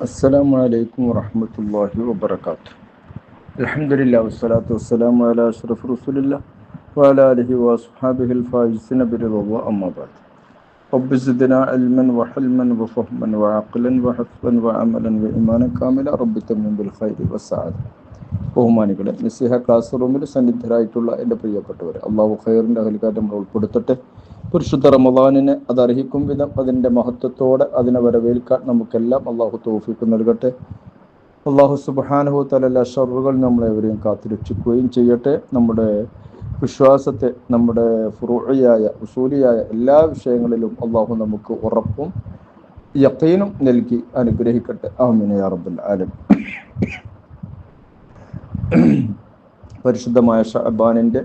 السلام عليكم ورحمة الله وبركاته الحمد لله والصلاة والسلام على أشرف رسول الله وعلى آله وأصحابه الفائزين برضا الله أما بعد رب زدنا علما وحلما وفهما وعقلا وحفظا وعملا وإيمانا كاملا رب تمن بالخير والسعادة ബഹുമാനികളെ നിസ്സീഹ class റൂമിൽ സന്നിധരായിട്ടുള്ള എൻ്റെ പ്രിയപ്പെട്ടവരെ അള്ളാഹു ഖൈറിൻ്റെ അഹലിക്കാറ്റ് നമ്മൾ ഉൾപ്പെടുത്തട്ടെ പരിശുദ്ധ റമദാനിനെ അത് അർഹിക്കും വിധം അതിന്റെ മഹത്വത്തോടെ അതിനെ വരവേൽക്കാൻ നമുക്കെല്ലാം അള്ളാഹു തോഫിക്ക് നൽകട്ടെ. അള്ളാഹു സുബാനുഹു തലല്ല ഷറുകൾ നമ്മളെവരെയും കാത്തുരക്ഷിക്കുകയും ചെയ്യട്ടെ. നമ്മുടെ വിശ്വാസത്തെ നമ്മുടെ ഫുറുയായ ഉസൂലിയായ എല്ലാ വിഷയങ്ങളിലും അള്ളാഹു നമുക്ക് ഉറപ്പും യക്കീനും നൽകി അനുഗ്രഹിക്കട്ടെ. ആമിന യാ റബ്ബുൽ ആലം പരിശുദ്ധമായ ഷഹബാനിന്റെ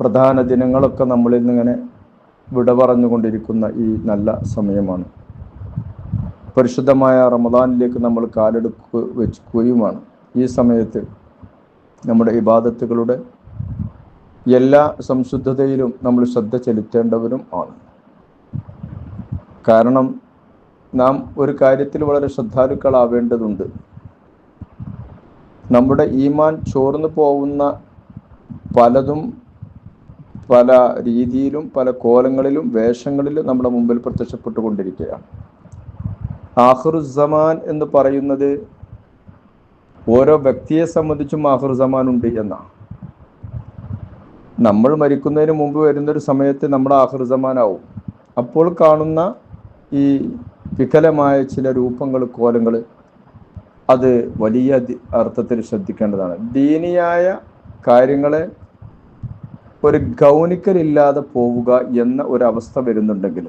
പ്രധാന ദിനങ്ങളൊക്കെ നമ്മളിൽ നിന്നിങ്ങനെ വിട പറഞ്ഞുകൊണ്ടിരിക്കുന്ന ഈ നല്ല സമയമാണ്. പരിശുദ്ധമായ റമദാനിലേക്ക് നമ്മൾ കാലെടുക്ക് വെക്കുകയുമാണ്. ഈ സമയത്ത് നമ്മുടെ ഇബാദത്തുകളുടെ എല്ലാ സംശുദ്ധതയിലും നമ്മൾ ശ്രദ്ധ ചെലുത്തേണ്ടവരും ആണ്. കാരണം നാം ഒരു കാര്യത്തിൽ വളരെ ശ്രദ്ധാലുക്കളാവേണ്ടതുണ്ട്. നമ്മുടെ ഈമാൻ ചോർന്നു പോകുന്ന പലതും പല രീതിയിലും പല കോലങ്ങളിലും വേഷങ്ങളിലും നമ്മുടെ മുമ്പിൽ പ്രത്യക്ഷപ്പെട്ടുകൊണ്ടിരിക്കുകയാണ്. ആഹ്റുസമാൻ എന്ന് പറയുന്നത് ഓരോ വ്യക്തിയെ സംബന്ധിച്ചും ആഹ്റുസമാൻ ഉണ്ട് എന്നാണ്. നമ്മൾ മരിക്കുന്നതിന് മുമ്പ് വരുന്നൊരു സമയത്ത് നമ്മുടെ ആഹ്റുസമാനാവും അപ്പോൾ കാണുന്ന ഈ വികലമായ ചില രൂപങ്ങൾ കോലങ്ങൾ അത് വലിയ അർത്ഥത്തിൽ ശ്രദ്ധിക്കേണ്ടതാണ്. ദീനിയായ കാര്യങ്ങളെ ഒരു ഗൗനിക്കലില്ലാതെ പോവുക എന്ന ഒരു അവസ്ഥ വരുന്നുണ്ടെങ്കിൽ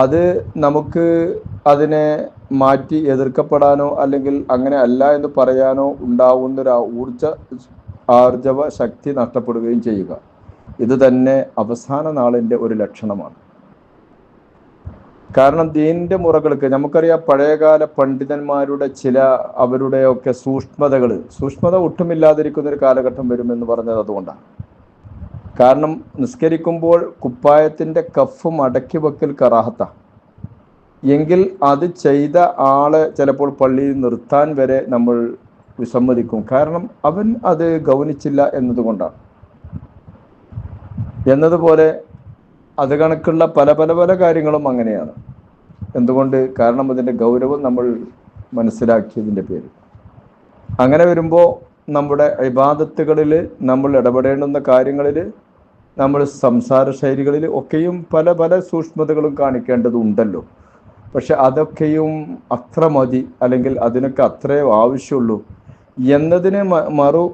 അത് നമുക്ക് അതിനെ മാറ്റി എതിർക്കപ്പെടാനോ അല്ലെങ്കിൽ അങ്ങനെ അല്ല എന്ന് പറയാനോ ഉണ്ടാവുന്ന ഒരു ഊർജ ആർജവ ശക്തി നഷ്ടപ്പെടുകയും ചെയ്യുക. ഇത് തന്നെ അവസാന നാളിന്റെ ഒരു ലക്ഷണമാണ്. കാരണം ദീനിന്റെ മുറകൾക്ക് നമുക്കറിയാം പഴയകാല പണ്ഡിതന്മാരുടെ ചില അവരുടെയൊക്കെ സൂക്ഷ്മതകൾ സൂക്ഷ്മത ഒട്ടുമില്ലാതിരിക്കുന്ന ഒരു കാലഘട്ടം വരുമെന്ന് പറഞ്ഞത് അതുകൊണ്ടാണ്. കാരണം നിസ്കരിക്കുമ്പോൾ കുപ്പായത്തിന്റെ കഫ് മടക്കി വെക്കൽ കറാഹത്ത. എങ്കിൽ അത് ചെയ്ത ആളെ ചിലപ്പോൾ പള്ളിയിൽ നിർത്താൻ വരെ നമ്മൾ വിസമ്മതിക്കും. കാരണം അവൻ അത് ഗൗനിച്ചില്ല എന്നതുകൊണ്ടാണ്. എന്നതുപോലെ അത് കണക്കുള്ള പല പല പല കാര്യങ്ങളും അങ്ങനെയാണ്. എന്തുകൊണ്ട്? കാരണം അതിന്റെ ഗൗരവം നമ്മൾ മനസ്സിലാക്കിയതിന്റെ പേര് അങ്ങനെ വരുമ്പോൾ നമ്മുടെ ഇബാദത്തുകളിൽ നമ്മൾ ഇടപെടേണ്ടുന്ന കാര്യങ്ങളിൽ നമ്മൾ സംസാര ശൈലികളിൽ ഒക്കെയും പല പല സൂക്ഷ്മതകളും കാണിക്കേണ്ടതുണ്ടല്ലോ. പക്ഷെ അതൊക്കെയും അത്ര മതി അല്ലെങ്കിൽ അതിനൊക്കെ അത്രേ ആവശ്യമുള്ളൂ എന്നതിന് മറു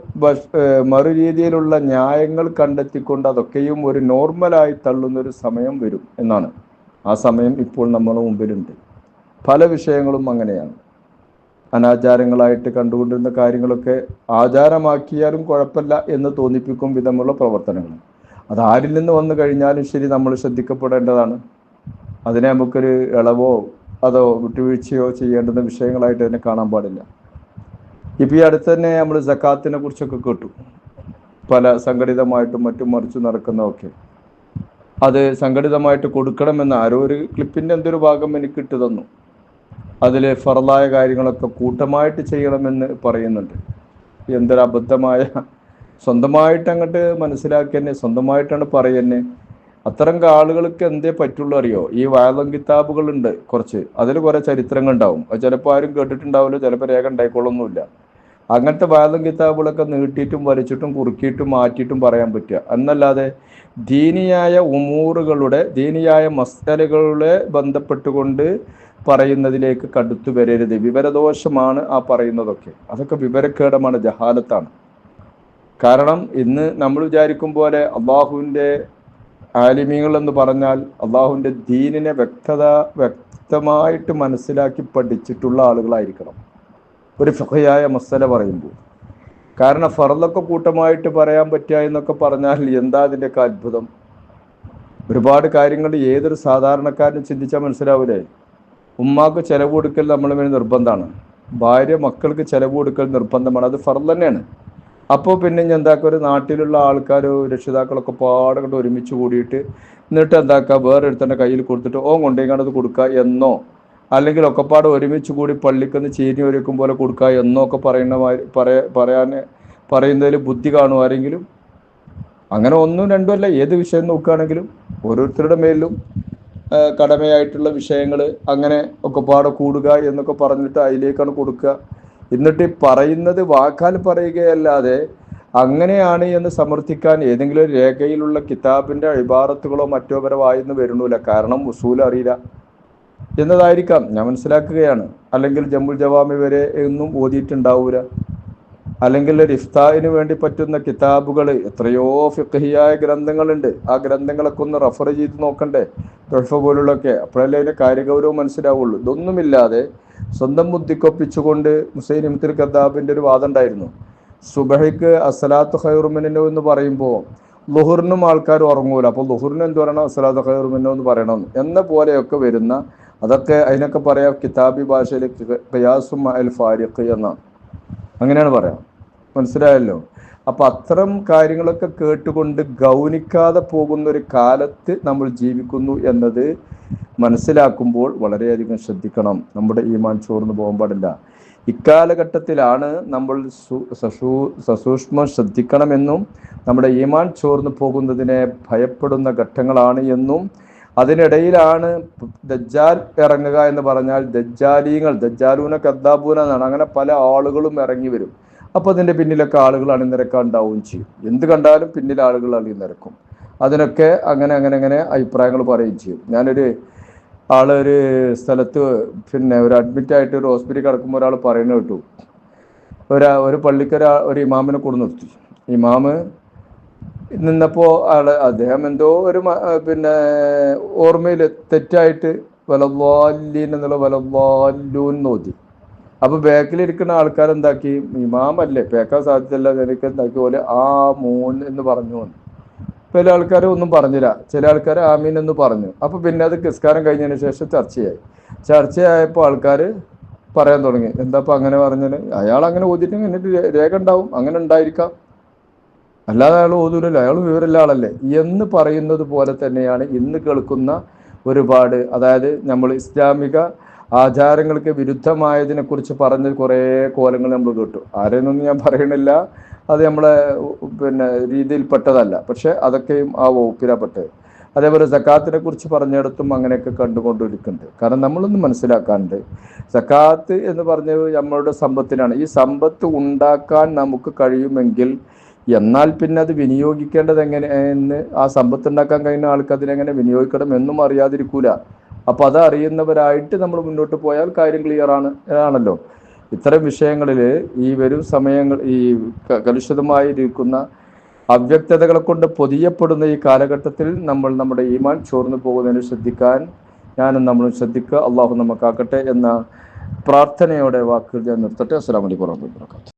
മറു രീതിയിലുള്ള ന്യായങ്ങൾ കണ്ടെത്തിക്കൊണ്ട് അതൊക്കെയും ഒരു നോർമലായി തള്ളുന്ന ഒരു സമയം വരും എന്നാണ്. ആ സമയം ഇപ്പോൾ നമ്മുടെ മുമ്പിലുണ്ട്. പല വിഷയങ്ങളും അങ്ങനെയാണ്. അനാചാരങ്ങളായിട്ട് കണ്ടുകൊണ്ടിരുന്ന കാര്യങ്ങളൊക്കെ ആചാരമാക്കിയാലും കുഴപ്പമില്ല എന്ന് തോന്നിപ്പിക്കും വിധമുള്ള പ്രവർത്തനങ്ങൾ. അത് ആരിൽ നിന്ന് വന്നു കഴിഞ്ഞാലും ശരി നമ്മൾ ശ്രദ്ധിക്കപ്പെടേണ്ടതാണ്. അതിനെ നമുക്കൊരു ഇളവോ അതോ വിട്ടുവീഴ്ചയോ ചെയ്യേണ്ടുന്ന വിഷയങ്ങളായിട്ട് അതിനെ കാണാൻ പാടില്ല. ഇപ്പം ഈ അടുത്ത് തന്നെ നമ്മൾ ജക്കാത്തിനെ കുറിച്ചൊക്കെ കേട്ടു. പല സംഘടിതമായിട്ടും മറ്റും മറിച്ചു നടക്കുന്നതൊക്കെ. അത് സംഘടിതമായിട്ട് കൊടുക്കണമെന്ന് ആരോ ഒരു ക്ലിപ്പിന്റെ എന്തൊരു ഭാഗം എനിക്ക് ഇട്ട് തന്നു. അതിൽ ഫറലായ കാര്യങ്ങളൊക്കെ കൂട്ടമായിട്ട് ചെയ്യണമെന്ന് പറയുന്നുണ്ട്. എന്തൊരു അബദ്ധമായ സ്വന്തമായിട്ട് അങ്ങോട്ട് മനസ്സിലാക്കി തന്നെ സ്വന്തമായിട്ടാണ് പറയുന്നത് അത്തരം ആളുകൾക്ക് എന്തേ പറ്റുള്ളൂ അറിയോ? ഈ വായലം കിതാബുകളുണ്ട് കുറച്ച്. അതിൽ കുറെ ചരിത്രങ്ങൾ ഉണ്ടാവും. അത് ചിലപ്പോൾ ആരും കേട്ടിട്ടുണ്ടാവില്ല ചിലപ്പോൾ രേഖ ഉണ്ടായിക്കൊള്ളൊന്നുമില്ല. അങ്ങനത്തെ വായലം കിതാബുകളൊക്കെ നീട്ടിയിട്ടും വരച്ചിട്ടും കുറുക്കിയിട്ടും മാറ്റിയിട്ടും പറയാൻ പറ്റുക. എന്നല്ലാതെ ദീനിയായ ഉമൂറുകളുടെ ദീനിയായ മസ്തലുകളെ ബന്ധപ്പെട്ടുകൊണ്ട് പറയുന്നതിലേക്ക് കടുത്തു വരരുത്. വിവരദോഷമാണ് ആ പറയുന്നതൊക്കെ. അതൊക്കെ വിവരക്കേടമാണ് ജഹാലത്താണ്. കാരണം ഇന്ന് നമ്മൾ വിചാരിക്കും പോലെ അള്ളാഹുവിന്റെ ആലിമീങ്ങൾ എന്ന് പറഞ്ഞാൽ അള്ളാഹുവിന്റെ ദീനിനെ വ്യക്തത വ്യക്തമായിട്ട് മനസ്സിലാക്കി പഠിച്ചിട്ടുള്ള ആളുകളായിരിക്കണം. ഒരു ഫഹയായ മസല പറയുമ്പോൾ. കാരണം ഫറലൊക്കെ കൂട്ടമായിട്ട് പറയാൻ പറ്റുക എന്നൊക്കെ പറഞ്ഞാൽ എന്താ അതിന്റെയൊക്കെ അത്ഭുതം? ഒരുപാട് കാര്യങ്ങൾ ഏതൊരു സാധാരണക്കാരനും ചിന്തിച്ചാൽ മനസ്സിലാവൂലേ ഉമ്മാക്ക് ചെലവ് കൊടുക്കൽ നമ്മൾ വേണ്ടി നിർബന്ധമാണ്. ഭാര്യ മക്കൾക്ക് ചെലവ് കൊടുക്കൽ നിർബന്ധമാണ്. അത് ഫറൽ തന്നെയാണ്. അപ്പോൾ പിന്നെ ഞാൻ എന്താക്കുക ഒരു നാട്ടിലുള്ള ആൾക്കാർ രക്ഷിതാക്കളൊക്കെ പാടെ കണ്ട് ഒരുമിച്ച് കൂടിയിട്ട് എന്നിട്ട് എന്താക്കുക വേറെ ഒരുത്തന്റെ കയ്യിൽ കൊടുത്തിട്ട് ഓൻ കൊണ്ടേക്കാണ്ട് അത് കൊടുക്കുക എന്നോ? അല്ലെങ്കിൽ ഒക്കെപ്പാട് ഒരുമിച്ച് കൂടി പള്ളിക്കൊന്ന് ചീരി ഒരുക്കും പോലെ കൊടുക്കുക എന്നൊക്കെ പറയുന്ന പറയാ പറയാൻ പറയുന്നതിൽ ബുദ്ധി കാണും ആരെങ്കിലും അങ്ങനെ ഒന്നും രണ്ടും അല്ല. ഏത് വിഷയം നോക്കുകയാണെങ്കിലും ഓരോരുത്തരുടെ മേലും കടമയായിട്ടുള്ള വിഷയങ്ങൾ അങ്ങനെ ഒക്കെ പാടെ കൂടുക എന്നൊക്കെ പറഞ്ഞിട്ട് അതിലേക്കാണ് കൊടുക്കുക. എന്നിട്ട് പറയുന്നത് വാക്കാൽ പറയുകയല്ലാതെ അങ്ങനെയാണ് എന്ന് സമർത്ഥിക്കാൻ ഏതെങ്കിലും ഒരു രേഖയിലുള്ള കിതാബിന്റെ അഴിബാറത്തുകളോ മറ്റോ വരെ വായിന്ന് വരുന്നില്ല കാരണം ഉസൂൽ അറിയില്ല. എന്നതായിരിക്കാം. ഞാൻ മനസ്സിലാക്കുകയാണ്. അല്ലെങ്കിൽ ജമ്മുൽ ജവാമി വരെ എന്നും ഓതിയിട്ടുണ്ടാവൂല. അല്ലെങ്കിൽ ഒരു ഇഫ്താഹിന് വേണ്ടി പറ്റുന്ന കിതാബുകൾ എത്രയോ ഫിഖഹിയായ ഗ്രന്ഥങ്ങളുണ്ട്. ആ ഗ്രന്ഥങ്ങളൊക്കെ ഒന്ന് റഫർ ചെയ്ത് നോക്കണ്ടേ? തൊഴഫ പോലുള്ളൊക്കെ അപ്പോഴല്ലേ അതിന് കാര്യഗൗരവം മനസ്സിലാവുള്ളൂ. ഇതൊന്നുമില്ലാതെ സ്വന്തം ബുദ്ധിക്കൊപ്പിച്ചുകൊണ്ട് മുസൈൻ ഇമത്തിൽ കദാബിന്റെ ഒരു വാദം ഉണ്ടായിരുന്നു. സുബഹയ്ക്ക് അസലാത്ത് ഹൈറുമിനോ എന്ന് പറയുമ്പോൾ ലുഹുറിനും ആൾക്കാർ ഉറങ്ങൂല. അപ്പോൾ ലുഹുറിന് എന്ത് പറയണം? അസലാത്ത് ഹൈറുമിനോ എന്ന് പറയണം. എന്ന പോലെയൊക്കെ വരുന്ന അതൊക്കെ അതിനൊക്കെ പറയാം കിതാബി ഭാഷയിൽ ഖിയാസും അൽ ഫാരിഖ് എന്നാണ്. അങ്ങനെയാണ് പറയാം. മനസ്സിലായല്ലോ? അപ്പൊ അത്തരം കാര്യങ്ങളൊക്കെ കേട്ടുകൊണ്ട് ഗൗനിക്കാതെ പോകുന്ന ഒരു കാലത്ത് നമ്മൾ ജീവിക്കുന്നു എന്നത് മനസ്സിലാക്കുമ്പോൾ വളരെയധികം ശ്രദ്ധിക്കണം. നമ്മുടെ ഈമാൻ ചോർന്നു പോകാൻ പാടില്ല. ഇക്കാലഘട്ടത്തിലാണ് നമ്മൾ സസൂക്ഷ്മം ശ്രദ്ധിക്കണമെന്നും നമ്മുടെ ഈമാൻ ചോർന്നു പോകുന്നതിനെ ഭയപ്പെടുന്ന ഘട്ടങ്ങളാണ് എന്നും അതിനിടയിലാണ് ദജ്ജാൽ ഇറങ്ങുക എന്ന് പറഞ്ഞാൽ ദജ്ജാലീങ്ങൾ ദജ്ജാലൂന കദ്ദാബൂന എന്നാണ്. അങ്ങനെ പല ആളുകളും ഇറങ്ങി വരും. അപ്പോൾ അതിന്റെ പിന്നിലൊക്കെ ആളുകൾ അണിനിരക്കാൻ ഉണ്ടാവുകയും ചെയ്യും. എന്ത് കണ്ടാലും പിന്നിൽ ആളുകൾ അണിനിരക്കും. അതിനൊക്കെ അങ്ങനെ അങ്ങനെ അങ്ങനെ അഭിപ്രായങ്ങൾ പറയുകയും ചെയ്യും. ഞാനൊരു ആളൊരു സ്ഥലത്ത് പിന്നെ ഒരു അഡ്മിറ്റ് ആയിട്ട് ഒരു ഹോസ്പിറ്റലിൽ കിടക്കുമ്പോൾ ഒരാൾ പറയുന്നത് കേട്ടു. ഒരു ഒരു പള്ളിക്കൊരാ ഒരു ഇമാമിനെ കൊണ്ടു നിർത്തി. ഇമാമ് നിന്നപ്പോൾ ആൾ അദ്ദേഹം എന്തോ ഒരു പിന്നെ ഓർമ്മയിൽ തെറ്റായിട്ട് വലവാലീൻ എന്നുള്ള വലവാലൂൻ നോക്കി അപ്പൊ ബാക്കിലിരിക്കുന്ന ആൾക്കാർ എന്താക്കി? ഇമാമല്ലേ പേക്കാൻ സാധ്യതയല്ല നിനക്ക് എന്താക്കി? പോലെ ആ മൂൺ എന്ന് പറഞ്ഞു വന്നു. ചില ആൾക്കാർ ഒന്നും പറഞ്ഞില്ല. ചില ആൾക്കാർ ആമീൻ എന്ന് പറഞ്ഞു. അപ്പൊ പിന്നെ അത് കിസ്കാരം കഴിഞ്ഞതിന് ശേഷം ചർച്ചയായി. ചർച്ചയായപ്പോൾ ആൾക്കാർ പറയാൻ തുടങ്ങി. എന്താ അങ്ങനെ പറഞ്ഞത്? അയാൾ അങ്ങനെ ഓതിയിട്ട് എന്നിട്ട് രേഖ ഉണ്ടാവും. അങ്ങനെ ഉണ്ടായിരിക്കാം. അല്ലാതെ അയാൾ ഓതൂലല്ലോ. അയാൾ വിവരമില്ല ആളല്ലേ. എന്ന് പറയുന്നത് പോലെ തന്നെയാണ് ഇന്ന് കേൾക്കുന്ന ഒരുപാട് അതായത് നമ്മൾ ഇസ്ലാമിക ആചാരങ്ങൾക്ക് വിരുദ്ധമായതിനെ കുറിച്ച് പറഞ്ഞ കുറേ കോലങ്ങൾ നമ്മൾ കേട്ടു. ആരെയൊന്നും ഞാൻ പറയണില്ല. അത് നമ്മളെ പിന്നെ രീതിയിൽപ്പെട്ടതല്ല. പക്ഷെ അതൊക്കെയും ആ വകുപ്പിലാപ്പെട്ടത് അതേപോലെ സക്കാത്തിനെ കുറിച്ച് പറഞ്ഞിടത്തും അങ്ങനെയൊക്കെ കണ്ടുകൊണ്ടിരിക്കുന്നുണ്ട്. കാരണം നമ്മളൊന്നും മനസ്സിലാക്കാണ്ട് സക്കാത്ത് എന്ന് പറഞ്ഞത് നമ്മളുടെ സമ്പത്തിനാണ്. ഈ സമ്പത്ത് ഉണ്ടാക്കാൻ നമുക്ക് കഴിയുമെങ്കിൽ എന്നാൽ പിന്നെ അത് വിനിയോഗിക്കേണ്ടത് എങ്ങനെ എന്ന് ആ സമ്പത്ത് ഉണ്ടാക്കാൻ കഴിയുന്ന ആൾക്ക് അതിനെങ്ങനെ വിനിയോഗിക്കണം എന്നും അറിയാതിരിക്കൂല. അപ്പൊ അത് അറിയുന്നവരായിട്ട് നമ്മൾ മുന്നോട്ട് പോയാൽ കാര്യം ക്ലിയർ ആണ് ആണല്ലോ. ഇത്തരം വിഷയങ്ങളിൽ ഈ വരും സമയങ്ങൾ ഈ കലുഷിതമായിരിക്കുന്ന അവ്യക്തതകളെ കൊണ്ട് പൊതിയപ്പെടുന്ന ഈ കാലഘട്ടത്തിൽ നമ്മൾ നമ്മുടെ ഈമാൻ ചോർന്നു പോകുന്നതിന് ശ്രദ്ധിക്കാൻ ഞാനും നമ്മളും ശ്രദ്ധിക്കുക. അള്ളാഹു നമുക്കാക്കട്ടെ എന്ന പ്രാർത്ഥനയോടെ വാക്കുകൾ ഞാൻ നിർത്തട്ടെ. അസ്സാം വലൈക്കും വാഹമത്തുള്ള